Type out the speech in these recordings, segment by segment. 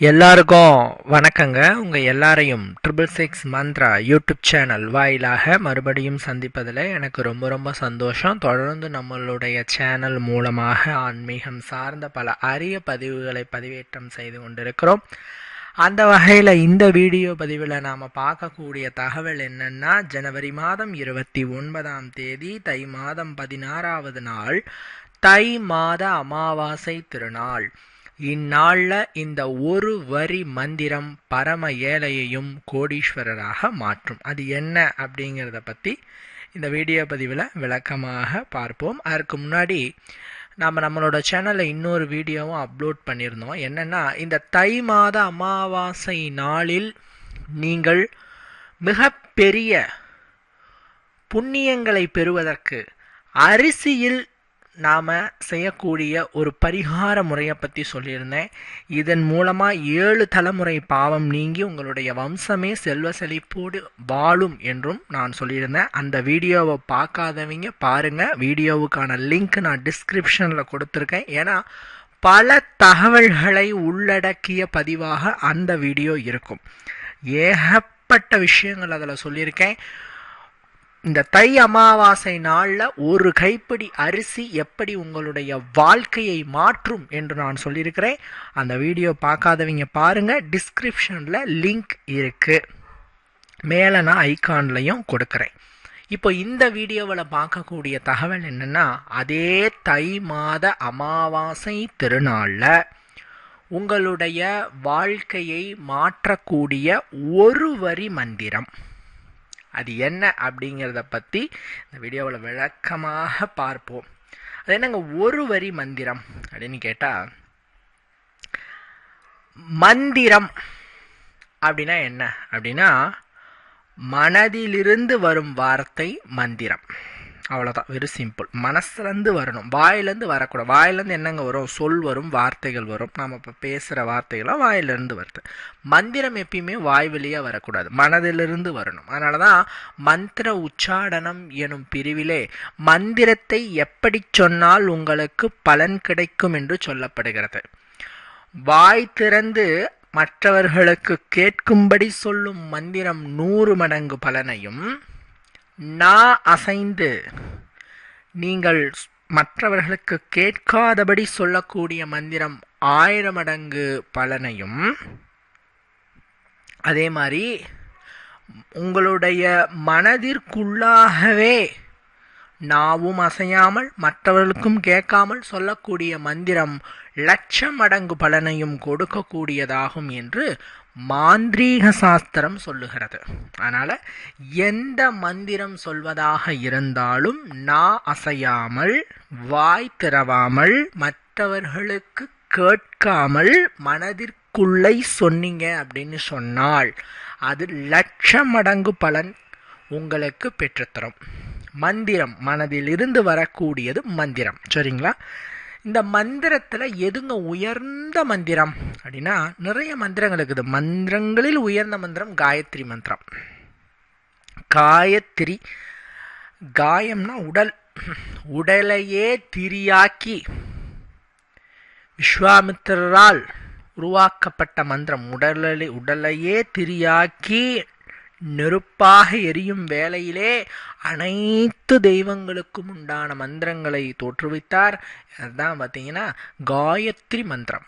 எல்லாருக்கும் வணக்கங்க. உங்கள் எல்லாரையும் triple six Mantra YouTube channel வாயிலாக மறுபடியும் சந்திப்பதில் எனக்கு ரொம்ப ரொம்ப சந்தோஷம். தொடர்ந்து நம்மளுடைய சேனல் மூலமாக ஆன்மீகம் சார்ந்த பல அரிய பதிவுகளை பதிவேற்றம் செய்து கொண்டிருக்கிறோம். அந்த வகையில் இந்த வீடியோ பதிவில் நாம் பார்க்கக்கூடிய தகவல் என்னென்னா ஜனவரி மாதம் இருபத்தி ஒன்பதாம் தேதி தை மாதம் பதினாறாவது நாள் தை மாத அமாவாசை திருநாள். இந்நாளில் இந்த ஒரு வரி மந்திரம் பரம ஏழையையும் கோடீஸ்வரராக மாற்றும். அது என்ன அப்படிங்கிறத பற்றி இந்த வீடியோ பதிவில் விளக்கமாக பார்ப்போம். அதற்கு முன்னாடி நாம் நம்மளோட சேனலில் இன்னொரு வீடியோவும் அப்லோட் பண்ணியிருந்தோம். என்னென்னா இந்த தை மாத அமாவாசை நாளில் நீங்கள் மிகப்பெரிய புண்ணியங்களை பெறுவதற்கு அரிசியில் நாம் செய்யக்கூடிய ஒரு பரிகார முறையை பற்றி சொல்லியிருந்தேன். இதன் மூலமாக ஏழு தலைமுறை பாவம் நீங்கி உங்களுடைய வம்சமே செல்வ செழிப்போடு வாழும் என்றும் நான் சொல்லியிருந்தேன். அந்த வீடியோவை பார்க்காதவங்க பாருங்கள் வீடியோவுக்கான லிங்க் நான் டிஸ்கிரிப்ஷனில் கொடுத்துருக்கேன். ஏன்னா பல தகவல்களை உள்ளடக்கிய பதிவாக அந்த வீடியோ இருக்கும். ஏகப்பட்ட விஷயங்கள் அதில் சொல்லியிருக்கேன். இந்த தை அமாவாசை நாளில் ஒரு கைப்பிடி அரிசி எப்படி உங்களுடைய வாழ்க்கையை மாற்றும் என்று நான் சொல்லியிருக்கிறேன். அந்த வீடியோ பார்க்காதவங்க பாருங்கள் டிஸ்கிரிப்ஷனில் லிங்க் இருக்குது மேலே நான் ஐக்கான்லையும் கொடுக்குறேன். இப்போ இந்த வீடியோவில் பார்க்கக்கூடிய தகவல் என்னென்னா அதே தை மாத அமாவாசை திருநாளில் உங்களுடைய வாழ்க்கையை மாற்றக்கூடிய ஒரு வரி மந்திரம். அது என்ன அப்படிங்கிறத பற்றி இந்த வீடியோவில் விளக்கமாக பார்ப்போம். அது என்னங்க ஒரு வரி மந்திரம் அப்படின்னு கேட்டால் மந்திரம் அப்படின்னா என்ன அப்படின்னா மனதிலிருந்து வரும் வார்த்தை மந்திரம். அவ்வளோதான் வெறும் சிம்பிள் மனசுலேருந்து வரணும். வாயிலேருந்து வரக்கூடாது. வாயிலேருந்து என்னங்க வரும்? சொல் வரும் வார்த்தைகள் வரும். நம்ம இப்போ பேசுகிற வார்த்தைகளாம் வாயிலிருந்து வருது. மந்திரம் எப்பயுமே வாய் வழியாக வரக்கூடாது. மனதிலிருந்து வரணும். அதனால தான் மந்திர உச்சாடனம் எனும் பிரிவிலே மந்திரத்தை எப்படி சொன்னால் உங்களுக்கு பலன் கிடைக்கும் என்று சொல்லப்படுகிறது. வாய் திறந்து மற்றவர்களுக்கு கேட்கும்படி சொல்லும் மந்திரம் நூறு மடங்கு பலனையும் நா அசைந்து நீங்கள் மற்றவர்களுக்கு கேட்காதபடி சொல்லக்கூடிய மந்திரம் ஆயிரம் மடங்கு பலனையும் அதே மாதிரி உங்களுடைய மனதிற்குள்ளாகவே நாவும் அசையாமல் மற்றவர்களுக்கும் கேட்காமல் சொல்லக்கூடிய மந்திரம் லட்சம் மடங்கு பலனையும் கொடுக்கக்கூடியதாகும் என்று மாந்திரீக சாஸ்திரம் சொல்லுகிறது. அதனால் எந்த மந்திரம் சொல்வதாக இருந்தாலும் நா அசையாமல் வாய் திறவாமல் மற்றவர்களுக்கு கேட்காமல் மனதிற்குள்ளே சொன்னீங்க அப்படின்னு சொன்னால் அது லட்சம் மடங்கு பலன் உங்களுக்கு பெற்றுத்தரும். மந்திரம் மனதில் இருந்து வரக்கூடியது மந்திரம். சரிங்களா? இந்த மந்திரத்தில் எதுங்க உயர்ந்த மந்திரம்? அப்படின்னா நிறைய மந்திரங்கள் இருக்குது. மந்திரங்களில் உயர்ந்த மந்திரம் காயத்ரி மந்திரம். காயத்ரி காயம்னா உடல். உடலையே திரியாக்கி விஸ்வாமித்திரரால் உருவாக்கப்பட்ட மந்திரம். உடலை உடலையே திரியாக்கி நெருப்பாக எரியும் வேளையிலே அனைத்து தெய்வங்களுக்கும் உண்டான மந்திரங்களை தோற்றுவித்தார். அதுதான் பார்த்தீங்கன்னா காயத்ரி மந்திரம்.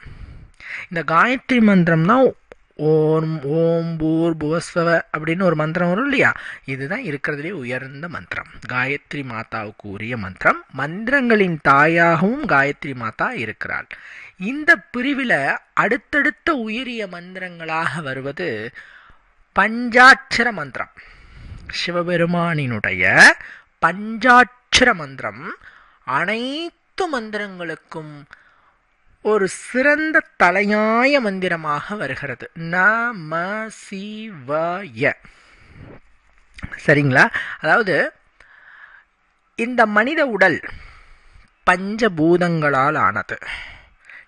இந்த காயத்ரி மந்திரம்னா ஓம் ஓம் பூர் புவஸ்வ அப்படின்னு ஒரு மந்திரம் வரும் இல்லையா? இதுதான் இருக்கிறதுலே உயர்ந்த மந்திரம். காயத்ரி மாதாவுக்கு உரிய மந்திரம். மந்திரங்களின் தாயாகவும் காயத்ரி மாதா இருக்கிறாள். இந்த பிரிவில் அடுத்தடுத்த உயரிய மந்திரங்களாக வருவது பஞ்சாட்சர மந்திரம் சிவபெருமானினுடைய பஞ்சாட்சர மந்திரம் அனைத்து மந்திரங்களுக்கும் ஒரு சிறந்த தலையாய மந்திரமாக வருகிறது. நம சிவய சரிங்களா? அதாவது இந்த மனித உடல் பஞ்சபூதங்களால் ஆனது.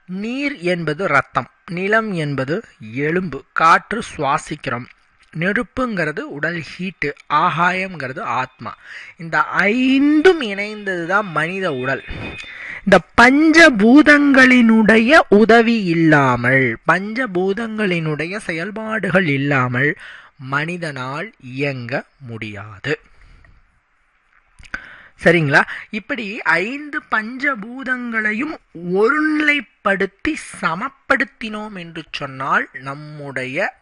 நீர் என்பது ரத்தம் நிலம் என்பது எலும்பு காற்று சுவாசிக்கிறோம். நெருப்புங்கிறது உடல் ஹீட்டு ஆகாயம்ங்கிறது ஆத்மா. இந்த ஐந்தும் இணைந்தது தான் மனித உடல். இந்த பஞ்சபூதங்களினுடைய உதவி இல்லாமல் பஞ்சபூதங்களினுடைய செயல்பாடுகள் இல்லாமல் மனிதனால் இயங்க முடியாது. சரிங்களா? இப்படி ஐந்து பஞ்சபூதங்களையும் ஒருநிலைப்படுத்தி சமப்படுத்தினோம் என்று சொன்னால் நம்முடைய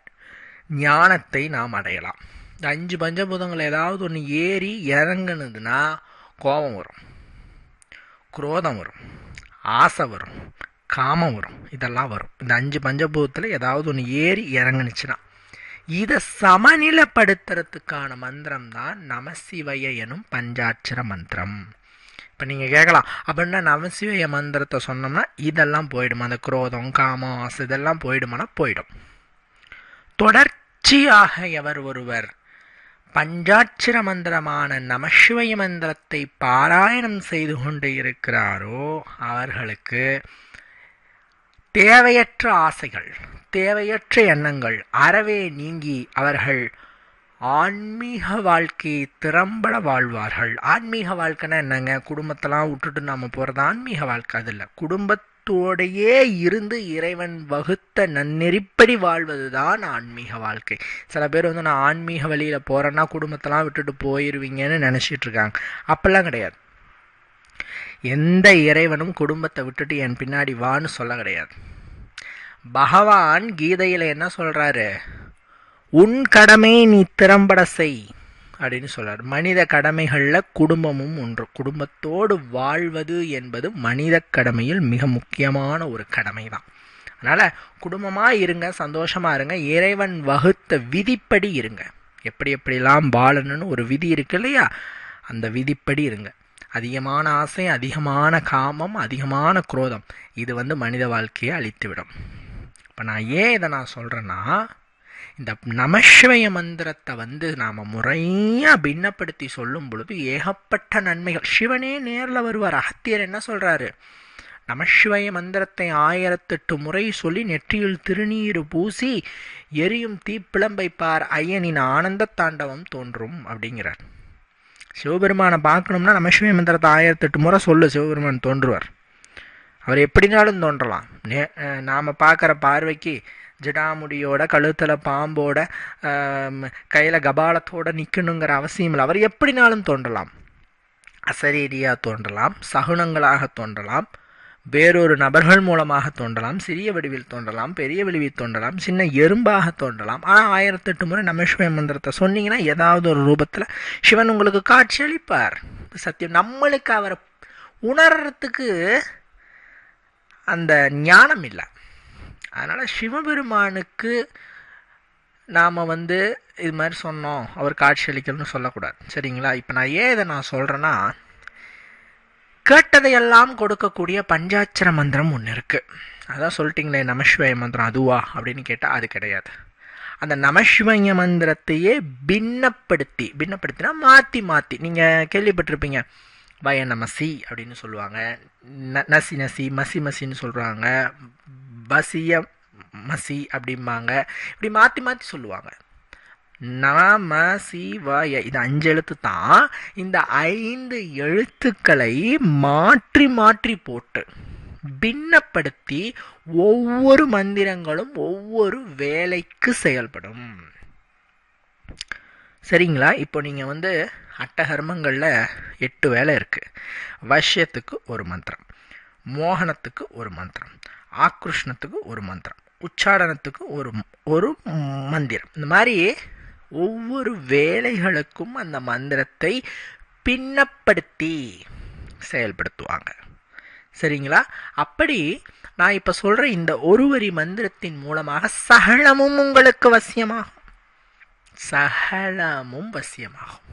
ஞானத்தை நாம் அடையலாம். இந்த அஞ்சு பஞ்சபூதங்கள் ஏதாவது ஒன்று ஏறி இறங்குனதுன்னா கோபம் வரும். குரோதம் வரும். ஆசை வரும். காமம் வரும். இதெல்லாம் வரும். இந்த அஞ்சு பஞ்சபூதத்தில் ஏதாவது ஒன்று ஏறி இறங்குனுச்சுன்னா. இதை சமநிலைப்படுத்துறதுக்கான மந்திரம் தான் நமசிவய எனும் பஞ்சாட்சர மந்திரம். இப்போ நீங்கள் கேட்கலாம் அப்படின்னா நமசிவய மந்திரத்தை சொன்னோம்னா இதெல்லாம் போயிடும்? அந்த குரோதம் காமம் ஆசை இதெல்லாம் போயிடுமானா போயிடும். தொடர்ச்சியாக எவர் ஒருவர் பஞ்சாட்சிர மந்திரமான நமசிவய மந்திரத்தை பாராயணம் செய்து கொண்டு இருக்கிறாரோ அவர்களுக்கு தேவையற்ற ஆசைகள் தேவையற்ற எண்ணங்கள் அறவே நீங்கி அவர்கள் ஆன்மீக வாழ்க்கையை திறம்பட வாழ்வார்கள். ஆன்மீக வாழ்க்கைன்னா என்னங்க? குடும்பத்தெல்லாம் விட்டுட்டு நாம் போகிறது ஆன்மீக வாழ்க்கை அது இல்லை. குடும்பத்தோடையே இருந்து இறைவன் வகுத்த நன்னெறிப்படி வாழ்வது தான் ஆன்மீக வாழ்க்கை. சில பேர் வந்து நான் ஆன்மீக வழியில் போகிறேன்னா குடும்பத்தெல்லாம் விட்டுட்டு போயிடுவீங்கன்னு நினச்சிட்டு இருக்காங்க. அப்பெல்லாம் கிடையாது. எந்த இறைவனும் குடும்பத்தை விட்டுட்டு என் பின்னாடி வான்னு சொல்ல கிடையாது. பகவான் கீதையில் என்ன சொல்கிறாரு உன் கடமை நீ திறம்பட செய். அப்படின்னு சொல்கிறார் மனித கடமைகளில் குடும்பமும் ஒன்று. குடும்பத்தோடு வாழ்வது என்பது மனித கடமையில் மிக முக்கியமான ஒரு கடமை தான் அதனால் குடும்பமாக இருங்க சந்தோஷமாக இருங்க இறைவன் வகுத்த விதிப்படி இருங்க. எப்படி எப்படிலாம் வாழணும்னு ஒரு விதி இருக்கு இல்லையா? அந்த விதிப்படி இருங்க. அதிகமான ஆசை அதிகமான காமம் அதிகமான குரோதம் இது வந்து மனித வாழ்க்கையை அழித்துவிடும். இப்போ நான் ஏன் இதை நான் சொல்கிறேன்னா இந்த நமசிவய மந்திரத்தை வந்து நாம் முறையாக பின்னப்படுத்தி சொல்லும் பொழுது ஏகப்பட்ட நன்மைகள். சிவனே நேரில் வருவார். அகத்தியர் என்ன சொல்கிறாரு நமசிவய மந்திரத்தை ஆயிரத்தெட்டு முறை சொல்லி நெற்றியில் திருநீர் பூசி எரியும் தீப்பிளம்பைப்பார் ஐயனின் ஆனந்த தாண்டவம் தோன்றும் அப்படிங்கிறார். சிவபெருமானை பார்க்கணும்னா நமசிவய மந்திரத்தை ஆயிரத்தெட்டு முறை சொல்லு சிவபெருமான் தோன்றுவார். அவர் எப்படினாலும் தோன்றலாம். நே நாம் பார்க்குற பார்வைக்கு ஜடாமுடியோட கழுத்தில் பாம்போட கையில் கபாலத்தோட நிற்கணுங்கிற அவசியம் இல்லை. அவர் எப்படினாலும் தோன்றலாம். அசரீதியாக தோன்றலாம் சகுனங்களாக தோன்றலாம் வேறொரு நபர்கள் மூலமாக தோன்றலாம் சிறிய வடிவில் தோன்றலாம் பெரிய வடிவில் தோன்றலாம் சின்ன எறும்பாக தோன்றலாம். ஆனால் ஆயிரத்தெட்டு முறை நமசிவய மந்திரத்தை சொன்னீங்கன்னா ஏதாவது ஒரு ரூபத்தில் சிவன் உங்களுக்கு காட்சி அளிப்பார் சத்தியம். நம்மளுக்கு அவரை உணர்றதுக்கு அந்த ஞானம் இல்லை. அதனால் சிவபெருமானுக்கு நாம் வந்து இது மாதிரி சொன்னோம். அவர் காட்சி அளிக்கணும்னு சொல்லக்கூடாது. சரிங்களா? இப்போ நான் ஏன் இதை நான் சொல்கிறேன்னா கேட்டதையெல்லாம் கொடுக்கக்கூடிய பஞ்சாட்சர மந்திரம் ஒன்று இருக்குது அதான் சொல்லிட்டீங்களே நமசிவாய மந்திரம் அதுவா? அப்படின்னு கேட்டால் அது கிடையாது. அந்த நமசிவய மந்திரத்தையே பின்னப்படுத்தி பின்னப்படுத்தினா மாற்றி மாற்றி நீங்கள் கேள்விப்பட்டிருப்பீங்க வய மசி அப்படின்னு சொல்லுவாங்க. ந நசி நசி மசி மசின்னு சொல்கிறாங்க பசிய மசி அப்படிம்பாங்க. இப்படி மாற்றி மாற்றி சொல்லுவாங்க. நாம சிவாய இது அஞ்சு எழுத்து தான். இந்த ஐந்து எழுத்துக்களை மாற்றி மாற்றி போட்டு பின்னப்படுத்தி ஒவ்வொரு மந்திரங்களும் ஒவ்வொரு வேலைக்கு செயல்படும். சரிங்களா? இப்போ நீங்கள் வந்து அட்டகர்மங்களில் எட்டு வேலை இருக்குது வஷ்யத்துக்கு ஒரு மந்திரம். மோகனத்துக்கு ஒரு மந்திரம். ஆக்ருஷ்ணத்துக்கு ஒரு மந்திரம். உச்சாடனத்துக்கு ஒரு ஒரு மந்திரம். இந்த மாதிரி ஒவ்வொரு வேலைகளுக்கும் அந்த மந்திரத்தை பின்னப்படுத்தி செயல்படுத்துவாங்க. சரிங்களா? அப்படி நான் இப்போ சொல்கிற இந்த ஒரு வரி மந்திரத்தின் மூலமாக சகலமும் உங்களுக்கு வசியமாகும். சகலமும் வசியமாகும்.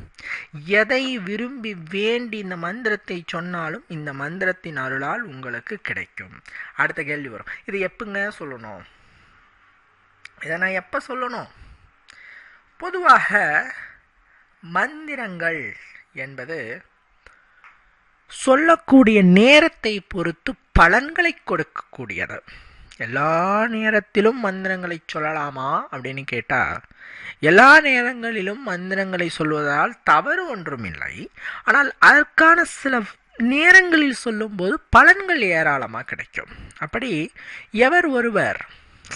எதை விரும்பி வேண்டி இந்த மந்திரத்தை சொன்னாலும் இந்த மந்திரத்தின் அருளால் உங்களுக்கு கிடைக்கும். அடுத்த கேள்வி வரும். இது எப்பங்க சொல்லணும்? இதை நான் எப்போ சொல்லணும்? பொதுவாக மந்திரங்கள் என்பது சொல்லக்கூடிய நேரத்தை பொறுத்து பலன்களை கொடுக்கக்கூடியது. எல்லா நேரத்திலும் மந்திரங்களை சொல்லலாமா? அப்படின்னு கேட்டால் எல்லா நேரங்களிலும் மந்திரங்களை சொல்வதால் தவறு ஒன்றும் இல்லை ஆனால் அதற்கான சில நேரங்களில் சொல்லும்போது பலன்கள் ஏராளமாக கிடைக்கும். அப்படி எவர் ஒருவர்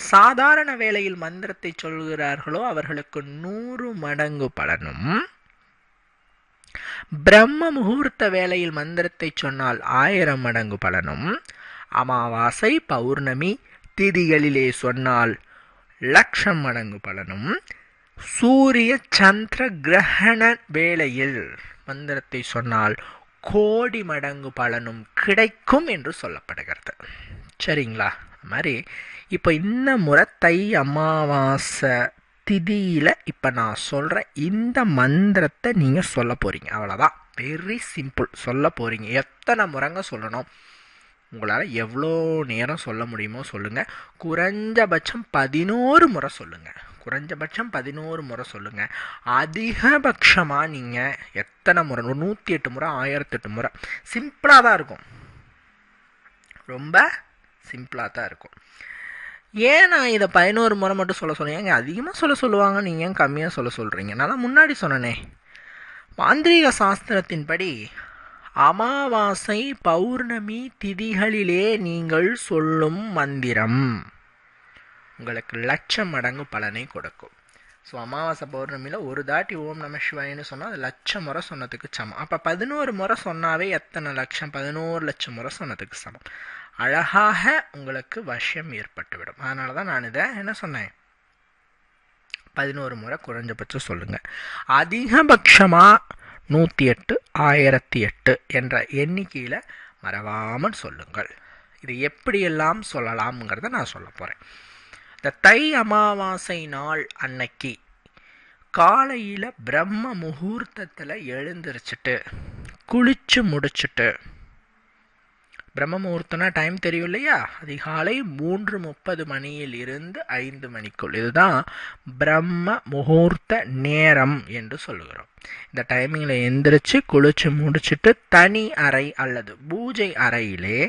சாதாரண வேளையில் மந்திரத்தை சொல்கிறார்களோ அவர்களுக்கு நூறு மடங்கு பலனும் பிரம்ம முகூர்த்த வேளையில் மந்திரத்தை சொன்னால் ஆயிரம் மடங்கு பலனும் அமாவாசை பௌர்ணமி திதிகளிலே சொன்னால் லட்சம் மடங்கு பலனும். சூரிய சந்திர கிரகண வேளையில் மந்திரத்தை சொன்னால் கோடி மடங்கு பலனும் கிடைக்கும் என்று சொல்லப்படுகிறது. சரிங்களா? அது மாதிரி இப்போ இந்த முறை தை அமாவாசை திதியில் இப்போ நான் சொல்கிற இந்த மந்திரத்தை நீங்கள் சொல்ல போகிறீங்க அவ்வளோதான் வெரி சிம்பிள் சொல்ல போகிறீங்க எத்தனை முறைங்க சொல்லணும்? உங்களால் எவ்வளோ நேரம் சொல்ல முடியுமோ சொல்லுங்கள் குறைஞ்சபட்சம் பதினோரு முறை சொல்லுங்கள் குறைஞ்சபட்சம் பதினோரு முறை சொல்லுங்கள் அதிகபட்சமாக நீங்கள் எத்தனை முறை? ஒரு நூற்றி எட்டு முறை ஆயிரத்தெட்டு முறை. சிம்பிளாக தான் இருக்கும். ரொம்ப சிம்பிளாக தான் இருக்கும். ஏன் நான் இதை பதினோரு முறை மட்டும் சொல்ல சொல்றேன்? ஏங்க அதிகமாக சொல்ல சொல்லுவாங்க. நீங்கள் ஏன் கம்மியாக சொல்ல சொல்கிறீங்க நான் தான் முன்னாடி சொன்னனே. மாந்திரீக சாஸ்திரத்தின்படி அமாவாசை பௌர்ணமி திதிகளிலே நீங்கள் சொல்லும் மந்திரம். உங்களுக்கு லட்சம் மடங்கு பலனை கொடுக்கும். ஸோ அமாவாசை பௌர்ணமியில் ஒரு தாட்டி ஓம் நம சிவாயின்னு சொன்னால் அது லட்சம் முறை சொன்னதுக்கு சமம். அப்போ பதினோரு முறை சொன்னாவே எத்தனை லட்சம்? பதினோரு லட்சம் முறை சொன்னதுக்கு சமம். அழகாக உங்களுக்கு வசியம் ஏற்பட்டுவிடும். அதனால தான் நான் இதை என்ன சொன்னேன்? பதினோரு முறை குறைஞ்சபட்சம் சொல்லுங்கள் அதிகபட்சமாக நூற்றி எட்டு ஆயிரத்தி எட்டு என்ற எண்ணிக்கையில் மறவாமல் சொல்லுங்கள். இது எப்படியெல்லாம் சொல்லலாம்ங்கிறத நான் சொல்ல போகிறேன் இந்த தை அமாவாசை நாள் அன்னைக்கு காலையில் பிரம்ம முகூர்த்தத்தில் எழுந்திரிச்சிட்டு குளிச்சு முடிச்சுட்டு பிரம்ம முகூர்த்தம்னா டைம் தெரியும் இல்லையா அதிகாலை மூன்று முப்பது மணியில் இருந்து ஐந்து மணிக்குள். இதுதான் பிரம்ம முகூர்த்த நேரம் என்று சொல்லுகிறோம். இந்த டைமிங்கில் எந்திரிச்சு குளிச்சு முடிச்சுட்டு தனி அறை அல்லது பூஜை அறையிலே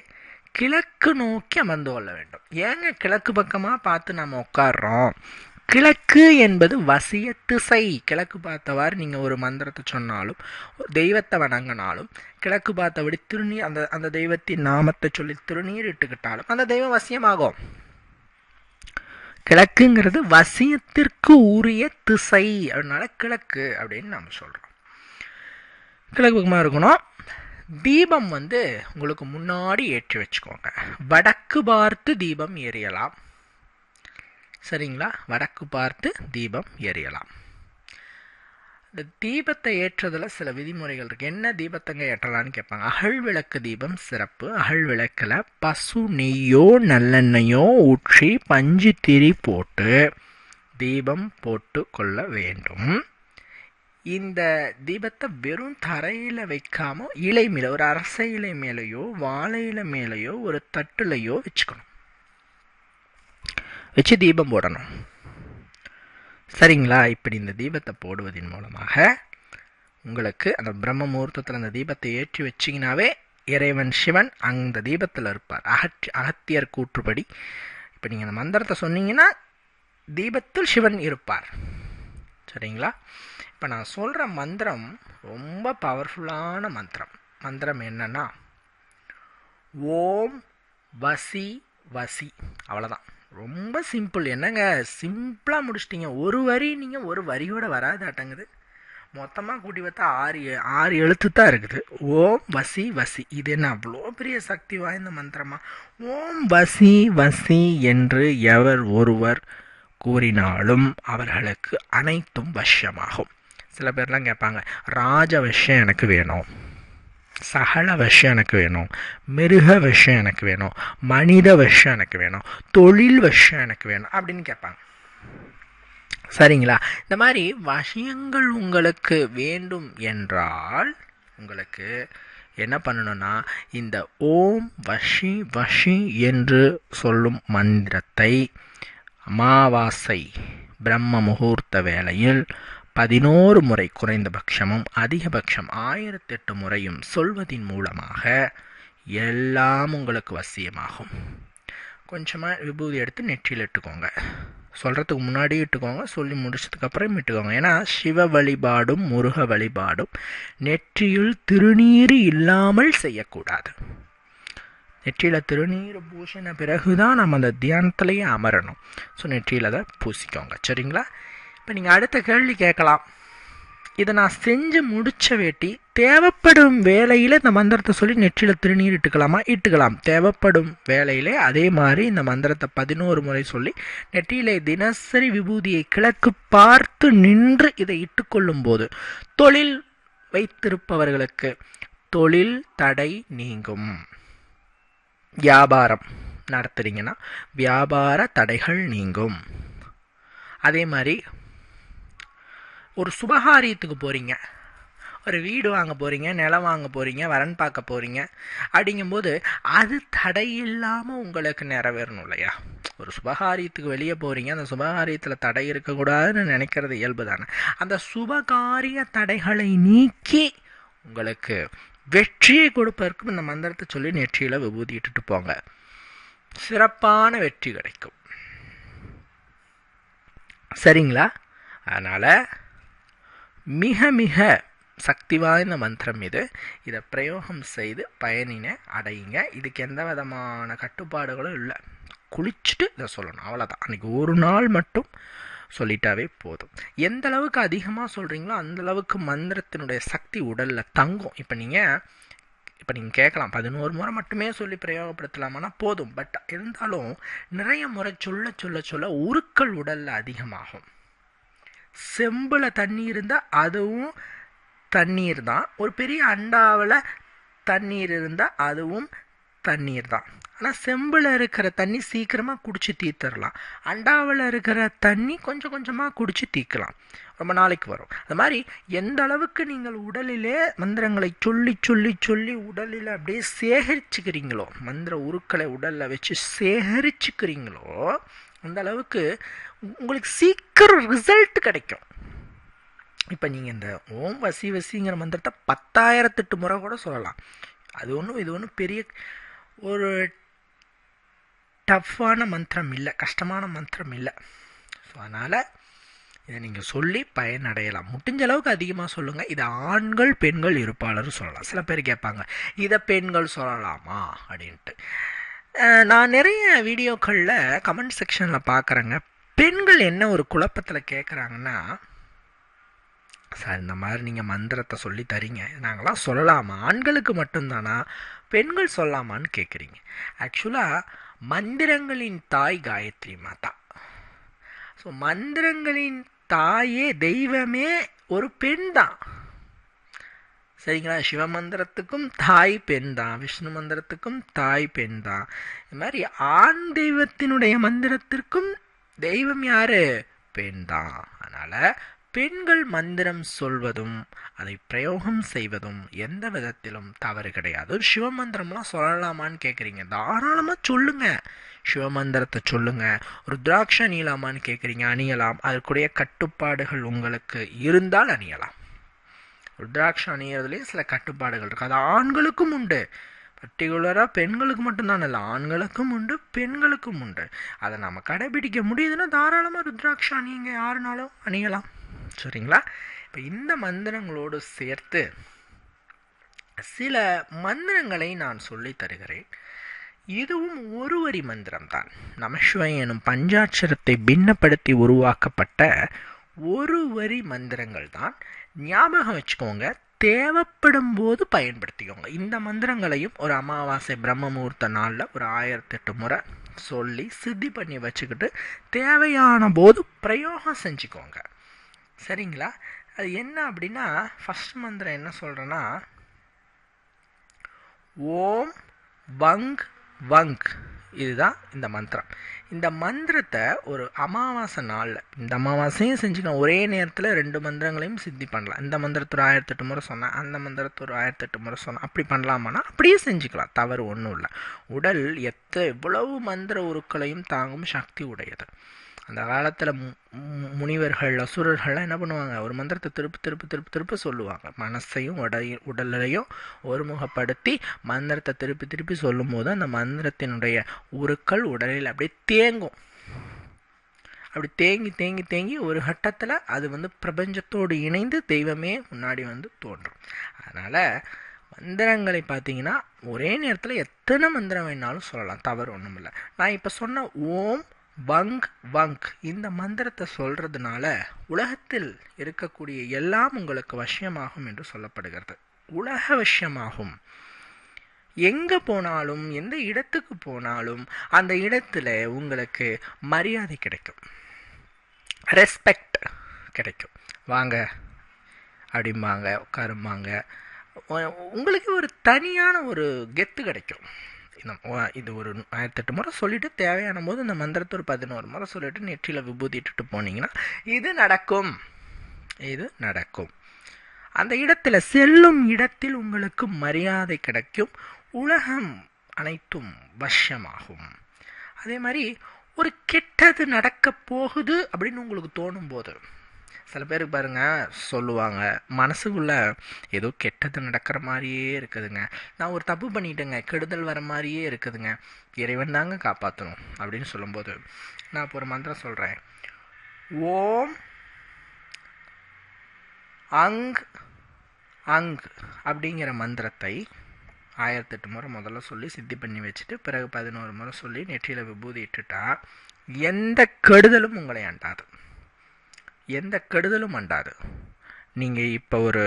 கிழக்கு நோக்கி அமர்ந்து கொள்ள வேண்டும். ஏங்க கிழக்கு பக்கமாக பார்த்து நம்ம உட்காடுறோம் கிழக்கு என்பது வசிய திசை. கிழக்கு பார்த்தவாறு நீங்கள் ஒரு மந்திரத்தை சொன்னாலும் தெய்வத்தை வணங்கினாலும் கிழக்கு பார்த்தபடி திருநீர் அந்த அந்த தெய்வத்தின் நாமத்தை சொல்லி திருநீர் இட்டுக்கிட்டாலும் அந்த தெய்வம் வசியமாகும். கிழக்குங்கிறது வசியத்திற்கு உரிய திசை. அதனால கிழக்கு அப்படின்னு நம்ம சொல்கிறோம் கிழக்கு பக்கமாக இருக்கணும். தீபம் வந்து உங்களுக்கு முன்னாடி ஏற்றி வச்சுக்கோங்க. வடக்கு பார்த்து தீபம் எரியலாம் சரிங்களா? வடக்கு பார்த்து தீபம் எரியலாம். இந்த தீபத்தை ஏற்றதில் சில விதிமுறைகள் இருக்குது என்ன தீபத்தங்க ஏற்றலான்னு கேட்பாங்க. அகழ் விளக்கு தீபம் சிறப்பு. அகழ் விளக்கில் பசு நெய்யோ நல்லெண்ணெயோ ஊற்றி பஞ்சு திரி போட்டு தீபம் போட்டு கொள்ள வேண்டும். இந்த தீபத்தை வெறும் தரையில் வைக்காம இலை மேலே ஒரு அரச இலை மேலேயோ வாழை இலை மேலேயோ ஒரு தட்டுலையோ வச்சுக்கணும். வச்சு தீபம் போடணும். சரிங்களா? இப்படி இந்த தீபத்தை போடுவதன் மூலமாக உங்களுக்கு அந்த பிரம்ம முகூர்த்தத்தில் அந்த தீபத்தை ஏற்றி வச்சிங்கனாவே இறைவன் சிவன் அந்த தீபத்தில் இருப்பார். அகற்றி அகத்தியர் கூற்றுப்படி. இப்போ நீங்கள் அந்த மந்திரத்தை சொன்னீங்கன்னா தீபத்தில் சிவன் இருப்பார். சரிங்களா? இப்போ நான் சொல்கிற மந்திரம் ரொம்ப பவர்ஃபுல்லான மந்திரம். மந்திரம் என்னன்னா ஓம் வசி வசி. அவ்வளோதான் ரொம்ப சிம்பிள் என்னங்க? சிம்பிளாக முடிச்சிட்டிங்க. ஒரு வரி நீங்கள் ஒரு வரியோட வராதாட்டங்குது. மொத்தமாக கூட்டி பார்த்தா ஆறு ஆறு எழுத்து தான் இருக்குது. ஓம் வசி வசி. இது என்ன அவ்வளோ பெரிய சக்தி வாய்ந்த மந்திரமா? ஓம் வசி வசி என்று எவர் ஒருவர் கூறினாலும் அவர்களுக்கு அனைத்தும் வசியமாகும் சில பேர்லாம் கேட்பாங்க ராஜ விஷயம் எனக்கு வேணும். சகல விஷயம் எனக்கு வேணும். மிருக விஷயம் எனக்கு வேணும். மனித விஷயம் எனக்கு வேணும். தொழில் விஷயம் எனக்கு வேணும் அப்படின்னு கேட்பாங்க. சரிங்களா? இந்த மாதிரி விஷயங்கள் உங்களுக்கு வேண்டும் என்றால் உங்களுக்கு என்ன பண்ணணும்னா இந்த ஓம் வஷி வஷி என்று சொல்லும் மந்திரத்தை அமாவாசை பிரம்ம முகூர்த்த வேளையில் பதினோரு முறை குறைந்தபட்சமும் அதிகபட்சம் ஆயிரத்தெட்டு முறையும் சொல்வதின் மூலமாக எல்லாம் உங்களுக்கு வசியமாகும். கொஞ்சமாக விபூதி எடுத்து நெற்றியில் இட்டுக்கோங்க. சொல்கிறதுக்கு முன்னாடி இட்டுக்கோங்க சொல்லி முடிச்சதுக்கப்புறம் இட்டுக்கோங்க. ஏன்னா சிவ வழிபாடும் முருக வழிபாடும் நெற்றியில் திருநீர் இல்லாமல் செய்யக்கூடாது. நெற்றியில் திருநீர் பூசின பிறகு தான் நம்ம அந்த தியானத்துலேயே அமரணும். ஸோ நெற்றியில் அதை பூசிக்கோங்க. சரிங்களா? இப்போ நீங்கள் அடுத்த கேள்வி கேட்கலாம். இதை நான் செஞ்சு முடிச்ச வேட்டி தேவைப்படும் வேலையில் இந்த மந்திரத்தை சொல்லி நெற்றியில் திருநீர் இட்டுக்கலாமா? இட்டுக்கலாம். தேவைப்படும் வேலையிலே அதே மாதிரி இந்த மந்திரத்தை பதினோரு முறை சொல்லி நெற்றியிலே தினசரி விபூதியை கிழக்கு பார்த்து நின்று இதை இட்டுக்கொள்ளும் போது தொழில் வைத்திருப்பவர்களுக்கு தொழில் தடை நீங்கும். வியாபாரம் நடத்துறீங்கன்னா வியாபார தடைகள் நீங்கும். அதே மாதிரி ஒரு சுபகாரியத்துக்கு போகிறீங்க ஒரு வீடு வாங்க போகிறீங்க நிலம் வாங்க போகிறீங்க வரன் பார்க்க போகிறீங்க அப்படிங்கும்போது அது தடை இல்லாமல் உங்களுக்கு நிறைவேறணும் இல்லையா? ஒரு சுபகாரியத்துக்கு வெளியே போகிறீங்க அந்த சுபகாரியத்தில் தடை இருக்கக்கூடாதுன்னு நினைக்கிறது இயல்பு தானே அந்த சுபகாரிய தடைகளை நீக்கி உங்களுக்கு வெற்றியை கொடுப்பதற்கும் இந்த மந்திரத்தை சொல்லி நெற்றியில் விபூதிட்டு போங்க. சிறப்பான வெற்றி கிடைக்கும். சரிங்களா? அதனால் மிக மிக சக்தி வாய்ந்த மந்திரம் இது. இதை பிரயோகம் செய்து பயனினை அடையுங்க. இதுக்கு எந்த விதமான கட்டுப்பாடுகளும் இல்லை. குளிச்சுட்டு இதை சொல்லணும். அவ்வளோதான் அன்றைக்கி ஒரு நாள் மட்டும் சொல்லிட்டாவே போதும். எந்த அளவுக்கு அதிகமாக சொல்கிறீங்களோ அந்த அளவுக்கு மந்திரத்தினுடைய சக்தி உடலில் தங்கும். இப்போ நீங்கள் இப்போ நீங்கள் கேட்கலாம். பதினோரு முறை மட்டுமே சொல்லி பிரயோகப்படுத்தலாமானா போதும். பட் இருந்தாலும் நிறைய முறை சொல்ல சொல்ல சொல்ல உருக்கள் உடலில் அதிகமாகும். செம்பில் தண்ணி இருந்தால் அதுவும் தண்ணீர் தான். ஒரு பெரிய அண்டாவில் தண்ணீர் இருந்தால் அதுவும் தண்ணீர் தான். ஆனால் செம்பில் இருக்கிற தண்ணி சீக்கிரமாக குடிச்சு தீர்த்துடலாம். அண்டாவில் இருக்கிற தண்ணி கொஞ்சம் கொஞ்சமாக குடிச்சு தீர்க்கலாம். ரொம்ப நாளைக்கு வரும். அது மாதிரி எந்த அளவுக்கு நீங்கள் உடலிலே மந்திரங்களை சொல்லி சொல்லி சொல்லி உடலில் அப்படியே சேகரிச்சுக்கிறீங்களோ மந்திர உருக்களை உடலில் வச்சு சேகரிச்சுக்கிறீங்களோ அந்த அளவுக்கு உங்களுக்கு சீக்கிரம் ரிசல்ட் கிடைக்கும். இப்போ நீங்கள் இந்த ஓம் வசி வசிங்கிற மந்திரத்தை பத்தாயிரத்தெட்டு முறை கூட சொல்லலாம். அது ஒன்றும் இது ஒன்றும் பெரிய ஒரு டஃப்பான மந்திரம் இல்லை கஷ்டமான மந்திரம் இல்லை. ஸோ அதனால் இதை நீங்கள் சொல்லி பயனடையலாம். முடிஞ்ச அளவுக்கு அதிகமாக சொல்லுங்கள் இதை ஆண்கள் பெண்கள் இருப்பாளர் சொல்லலாம். சில பேர் கேட்பாங்க இதை பெண்கள் சொல்லலாமா? அப்படின்ட்டு. நான் நிறைய வீடியோக்களில் கமெண்ட் செக்ஷனில் பார்க்குறேங்க பெண்கள் என்ன ஒரு குழப்பத்தில் கேட்குறாங்கன்னா சார் இந்த மாதிரி நீங்கள் மந்திரத்தை சொல்லி தரீங்க. நாங்களாம் சொல்லலாமா? ஆண்களுக்கு மட்டும்தானா? பெண்கள் சொல்லலாமான்னு கேட்குறீங்க ஆக்சுவலாக மந்திரங்களின் தாய் காயத்ரி மாதா. ஸோ மந்திரங்களின் தாயே தெய்வமே ஒரு பெண் தான் சரிங்களா? சிவ மந்திரத்துக்கும் தாய் பெண் தான் விஷ்ணு மந்திரத்துக்கும் தாய் பெண் தான் இது மாதிரி ஆண் தெய்வத்தினுடைய மந்திரத்திற்கும் தெய்வம் யாரு? பெண் தான் அதனால் பெண்கள் மந்திரம் சொல்வதும் அதை பிரயோகம் செய்வதும் எந்த விதத்திலும் தவறு கிடையாது. சிவ மந்திரம்லாம் சொல்லலாமான்னு கேட்குறீங்க தாராளமாக சொல்லுங்க. சிவமந்திரத்தை சொல்லுங்க. ருத்ராட்ச அணியலாமான்னு கேட்குறீங்க அணியலாம். அதற்குரிய கட்டுப்பாடுகள் உங்களுக்கு இருந்தால் அணியலாம். ருத்ராட்சம் அணியறதுலேயே சில கட்டுப்பாடுகள் இருக்குது அது ஆண்களுக்கும் உண்டு. பர்டிகுலராக பெண்களுக்கு மட்டும்தான் இல்லை ஆண்களுக்கும் உண்டு பெண்களுக்கும் உண்டு. அதை நம்ம கடைபிடிக்க முடியுதுன்னா தாராளமாக ருத்ராட்சம் அணியுங்க யாருனாலும் அணியலாம். சரிங்களா? இப்போ இந்த மந்திரங்களோடு சேர்த்து சில மந்திரங்களை நான் சொல்லி தருகிறேன். இதுவும் ஒரு வரி மந்திரம்தான். நமசிவாய் எனும் பஞ்சாட்சரத்தை பின்னப்படுத்தி உருவாக்கப்பட்ட ஒரு வரி மந்திரங்கள் தான் ஞாபகம் வச்சுக்கோங்க தேவைப்படும் போது பயன்படுத்திக்கோங்க. இந்த மந்திரங்களையும் ஒரு அமாவாசை பிரம்ம முகூர்த்த நாளில் ஒரு ஆயிரத்தெட்டு முறை சொல்லி சித்தி பண்ணி வச்சுக்கிட்டு தேவையான போது பிரயோகம் செஞ்சுக்கோங்க. சரிங்களா? அது என்ன அப்படின்னா ஃபஸ்ட் மந்திரம் என்ன சொல்கிறேன்னா ஓம் வங் வங். இதுதான் இந்த மந்திரம். இந்த மந்திரத்தை ஒரு அமாவாசை நாளில் இந்த அமாவாசையும் செஞ்சுக்கலாம் ஒரே நேரத்தில் ரெண்டு மந்திரங்களையும் சித்தி பண்ணலாம். இந்த மந்திரத்தை ஒரு ஆயிரத்தெட்டு முறை சொன்னேன் அந்த மந்திரத்தை ஒரு ஆயிரத்தெட்டு முறை சொன்னேன் அப்படி பண்ணலாமானா அப்படியே செஞ்சுக்கலாம். தவறு ஒன்றும் இல்லை. உடல் எத்த எவ்வளவு மந்திர உருக்களையும் தாங்கும் சக்தி உடையது. அந்த காலத்தில் முனிவர்கள் அசுரர்கள்லாம் என்ன பண்ணுவாங்க? ஒரு மந்திரத்தை திருப்பி திருப்பி திருப்பி திருப்பி சொல்லுவாங்க. மனசையும் உடைய உடலையும் ஒருமுகப்படுத்தி மந்திரத்தை திருப்பி திருப்பி சொல்லும்போது அந்த மந்திரத்தினுடைய உருக்கள் உடலில் அப்படியே தேங்கும். அப்படி தேங்கி தேங்கி தேங்கி ஒரு கட்டத்தில் அது வந்து பிரபஞ்சத்தோடு இணைந்து தெய்வமே முன்னாடி வந்து தோன்றும். அதனால் மந்திரங்களை பார்த்தீங்கன்னா ஒரே நேரத்தில் எத்தனை மந்திரம் வேணாலும் சொல்லலாம். தவறு ஒன்றும் இல்லை நான் இப்போ சொன்ன ஓம் வங் வங் இந்த மந்திரத்தை சொல்கிறதுனால உலகத்தில் இருக்கக்கூடிய எல்லாம் உங்களுக்கு வசியமாகும் என்று சொல்லப்படுகிறது. உலக வசியமாகும். எங்கே போனாலும் எந்த இடத்துக்கு போனாலும் அந்த இடத்துல உங்களுக்கு மரியாதை கிடைக்கும். ரெஸ்பெக்ட் கிடைக்கும். வாங்க அப்படிம்பாங்க உட்காரும்பாங்க. உங்களுக்கு ஒரு தனியான ஒரு கெத்து கிடைக்கும். இது ஒரு ஆயிரத்தெட்டு முறை சொல்லிட்டு தேவையான போது இந்த மந்திரத்தை ஒரு பதினோரு முறை சொல்லிட்டு நெற்றியில் விபூதிட்டு போனீங்கன்னா இது நடக்கும். இது நடக்கும். அந்த இடத்துல செல்லும் இடத்தில் உங்களுக்கு மரியாதை கிடைக்கும். உலகம் அனைத்தும் வஷமாகும் அதே மாதிரி ஒரு கெட்டது நடக்க போகுது அப்படின்னு உங்களுக்கு தோணும் போது சில பேருக்கு பாருங்க சொல்லுவாங்க மனசுக்குள்ள ஏதோ கெட்டது நடக்கிற மாதிரியே இருக்குதுங்க. நான் ஒரு தப்பு பண்ணிட்டேங்க கெடுதல் வர மாதிரியே இருக்குதுங்க. இறைவன் தாங்க காப்பாற்றணும் அப்படின்னு சொல்லும்போது நான் இப்போ ஒரு மந்திரம் சொல்கிறேன் ஓம் அங் அங் அப்படிங்கிற மந்திரத்தை ஆயிரத்தெட்டு முறை முதல்ல சொல்லி சித்தி பண்ணி வச்சுட்டு பிறகு பதினோரு முறை சொல்லி நெற்றியில் விபூதி இட்டுட்டா எந்த கெடுதலும் உங்களை அண்டாது. எந்த கெடுதலும் அண்டாது. நீங்கள் இப்போ ஒரு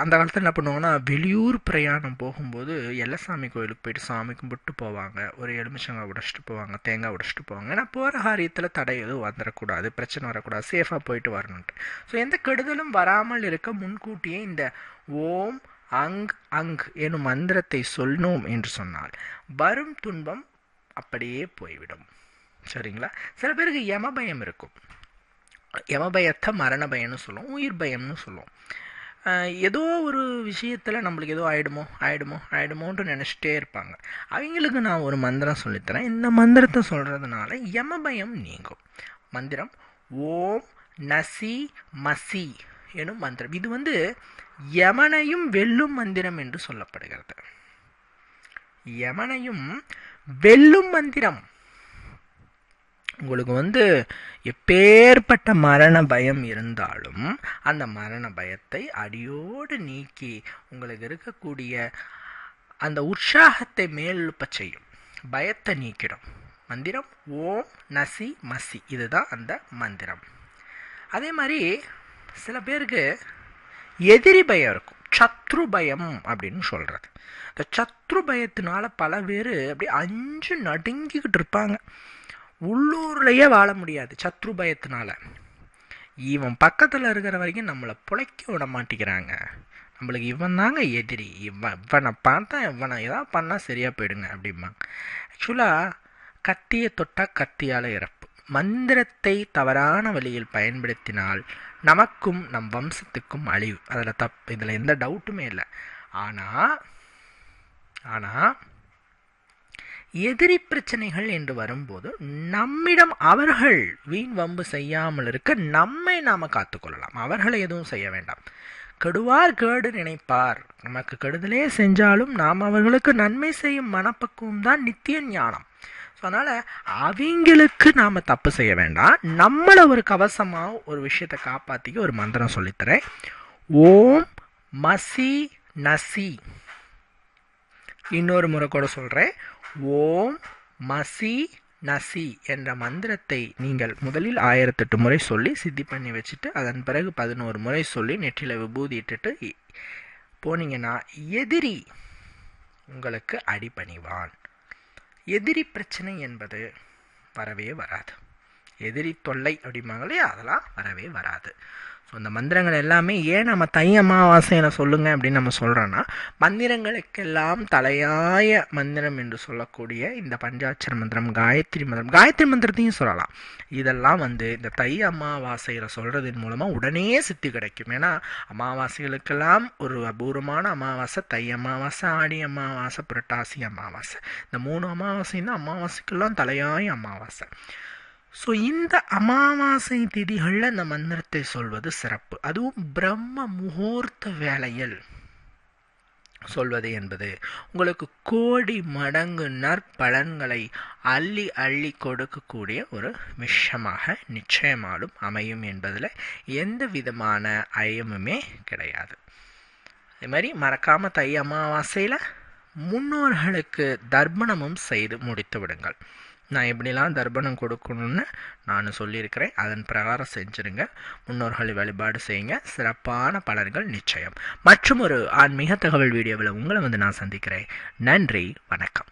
அந்த காலத்தில் என்ன பண்ணுவாங்கன்னா வெளியூர் பிரயாணம் போகும்போது எல்லசாமி கோயிலுக்கு போயிட்டு சாமி கும்பிட்டு போவாங்க. ஒரு எலுமிச்சங்காய் உடைச்சிட்டு போவாங்க தேங்காய் உடச்சிட்டு போவாங்க. ஏன்னா போகிற காரியத்தில் தடை எதுவும் வந்துடக்கூடாது பிரச்சனை வரக்கூடாது சேஃபாக போயிட்டு வரணுன்ட்டு ஸோ எந்த கெடுதலும் வராமல் இருக்க முன்கூட்டியே இந்த ஓம் அங் அங் எனும் மந்திரத்தை சொல்லணும் என்று சொன்னால் வரும் துன்பம் அப்படியே போய்விடும். சரிங்களா? சில பேருக்கு யம பயம் இருக்கும். யம பயத்தை மரண பயம்னு சொல்லுவோம் உயிர் பயம்னு சொல்லுவோம். ஏதோ ஒரு விஷயத்தில் நம்மளுக்கு ஏதோ ஆகிடுமோ ஆயிடுமோ ஆகிடுமோன்ட்டு நினச்சிட்டே இருப்பாங்க. அவங்களுக்கு நான் ஒரு மந்திரம் சொல்லித்தரேன். இந்த மந்திரத்தை சொல்கிறதுனால யம பயம் நீங்கும். மந்திரம் ஓம் நசி மசி எனும் மந்திரம். இது வந்து யமனையும் வெல்லும் மந்திரம் என்று சொல்லப்படுகிறது. யமனையும் வெல்லும் மந்திரம். உங்களுக்கு வந்து எப்பேற்பட்ட மரண பயம் இருந்தாலும் அந்த மரண பயத்தை அடியோடு நீக்கி உங்களுக்கு இருக்கக்கூடிய அந்த உற்சாகத்தை மேலெழுப்ப செய்யும். பயத்தை நீக்கிடும். மந்திரம் ஓம் நசி மசி. இதுதான் அந்த மந்திரம். அதே மாதிரி சில பேருக்கு எதிரி பயம் இருக்கும். சத்ரு பயம் அப்படின்னு சொல்கிறது இந்த சத்ரு பயத்தினால பல பேர் அப்படி அஞ்சு நடுங்கிக்கிட்டு இருப்பாங்க. உள்ளூர்லேயே வாழ முடியாது சத்ரு பயத்தினால. இவன் பக்கத்தில் இருக்கிற வரைக்கும் நம்மளை பிழைக்க விட மாட்டேங்கிறாங்க. நம்மளுக்கு இவன் தாங்க எதிரி. இவன் இவனை பார்த்தா இவனை ஏதாவது பண்ணால் சரியாக போயிடுங்க அப்படிம்பாங்க. ஆக்சுவலாக கத்தியை தொட்டால் கத்தியால் இறப்பு. மந்திரத்தை தவறான வழியில் பயன்படுத்தினால் நமக்கும் நம் வம்சத்துக்கும் அழிவு. அதில் தப் இதில் எந்த டவுட்டுமே இல்லை. ஆனால் ஆனால் எதிரி பிரச்சனைகள் என்று வரும்போது நம்மிடம் அவர்கள் வீண் வம்பு செய்யாமல் இருக்க நம்மை நாம் காத்துக்கொள்ளலாம். அவர்களை எதுவும் செய்ய வேண்டாம். கெடுவார் கேடு நினைப்பார். நமக்கு கெடுதலே செஞ்சாலும் நாம் அவர்களுக்கு நன்மை செய்யும் மனப்பக்குவம் தான் நித்திய ஞானம். ஸோ அதனால் அவங்களுக்கு நாம் தப்பு செய்ய வேண்டாம். நம்மளை ஒரு கவசமாக ஒரு விஷயத்தை காப்பாற்றிக்க ஒரு மந்திரம் சொல்லித்தரேன். ஓம் மசி நசி. இன்னொரு முறை கூட சொல்கிறேன் ஓம் மசி நசி என்ற மந்திரத்தை நீங்கள் முதலில் ஆயிரத்தெட்டு முறை சொல்லி சித்தி பண்ணி வச்சுட்டு அதன் பிறகு பதினோரு முறை சொல்லி நெற்றியில் விபூதி இட்டுட்டு போனீங்கன்னா எதிரி உங்களுக்கு அடிபணிவான். எதிரி பிரச்சனை என்பது வரவே வராது. எதிரி தொல்லை அப்படிம்பாங்களே அதெல்லாம் வரவே வராது. ஸோ அந்த மந்திரங்கள் எல்லாமே ஏன் நம்ம தை அமாவாசையில் சொல்லுங்க அப்படின்னு நம்ம சொல்கிறோன்னா மந்திரங்களுக்கெல்லாம் தலையாய மந்திரம் என்று சொல்லக்கூடிய இந்த பஞ்சாட்சர மந்திரம் காயத்ரி மந்திரம் காயத்ரி மந்திரத்தையும் சொல்லலாம். இதெல்லாம் வந்து இந்த தை அமாவாசையில் சொல்கிறதன் மூலமாக உடனே சித்தி கிடைக்கும். ஏன்னா அமாவாசைகளுக்கெல்லாம் ஒரு அபூர்வமான அமாவாசை தை அமாவாசை ஆடி அமாவாசை புரட்டாசி அமாவாசை. இந்த மூணு அமாவாசையும் தான் அமாவாசைக்கெல்லாம் தலையாய அமாவாசை. ஸோ இந்த அமாவாசை திதிகளில் இந்த மந்திரத்தை சொல்வது சிறப்பு. அதுவும் பிரம்ம முகூர்த்த வேளையில் சொல்வது என்பது உங்களுக்கு கோடி மடங்கு நற்பலன்களை அள்ளி அள்ளி கொடுக்கக்கூடிய ஒரு விஷயமாக நிச்சயமாலும் அமையும் என்பதில் எந்த விதமான ஐயமுமே கிடையாது. அதே மாதிரி மறக்காமல் தை அமாவாசையில் முன்னோர்களுக்கு தர்ப்பணமும் செய்து முடித்து விடுங்கள். நான் எப்படிலாம் தர்ப்பணம் கொடுக்கணும்னு நான் சொல்லியிருக்கிறேன். அதன் பிரகாரம் செஞ்சுருங்க. முன்னோர்களை வழிபாடு செய்யுங்க. சிறப்பான பலன்கள் நிச்சயம். மற்றும் ஒரு ஆன்மீக தகவல் வீடியோவில் உங்களை வந்து நான் சந்திக்கிறேன். நன்றி. வணக்கம்.